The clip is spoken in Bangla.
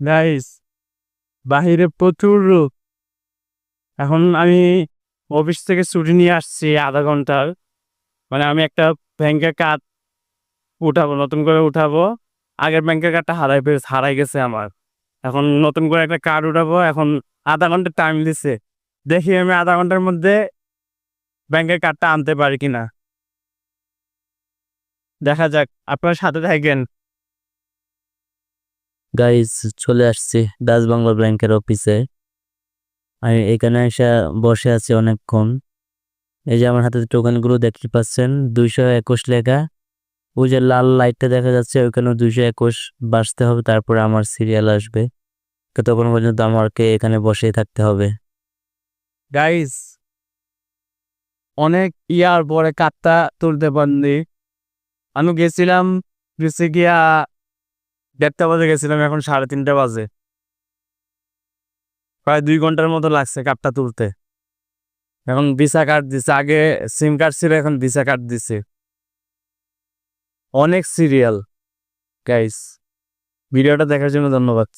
গাইস বাহিরে প্রচুর রোদ। এখন আমি অফিস থেকে ছুটি নিয়ে আসছি আধা ঘণ্টার। মানে আমি একটা ব্যাংকের কার্ড উঠাবো, নতুন করে উঠাবো। আগের ব্যাংকের কার্ডটা হারাই পেয়েছে হারাই গেছে আমার। এখন নতুন করে একটা কার্ড উঠাবো, এখন আধা ঘণ্টা টাইম দিছে। দেখি আমি আধা ঘণ্টার মধ্যে ব্যাংকের কার্ডটা আনতে পারি কিনা। দেখা যাক, আপনার সাথে থাকেন। গাইজ চলে আসছি ডাচ বাংলা ব্যাংকের অফিসে আমি এখানে এসে বসে আছি অনেকক্ষণ। এই যে আমার হাতে টোকেনগুলো দেখতে পাচ্ছেন, দুইশো একুশ লেখা। ওই যে লাল লাইটটা দেখা যাচ্ছে ওইখানে দুইশো একুশ বাঁচতে হবে, তারপরে আমার সিরিয়াল আসবে। ততক্ষণ পর্যন্ত আমাকে এখানে বসেই থাকতে হবে। গাইস অনেক ইয়ার পরে কাটটা তুলতে পারিনি আমি গেছিলাম, গেছে গিয়া দেড়টা বাজে গেছিলাম, এখন সাড়ে তিনটা বাজে। প্রায় দুই ঘণ্টার মতো লাগছে কার্ডটা তুলতে। এখন ভিসা কার্ড দিছে। আগে সিম কার্ড ছিল, এখন ভিসা কার্ড দিছে। অনেক সিরিয়াল গাইস ভিডিওটা দেখার জন্য ধন্যবাদ।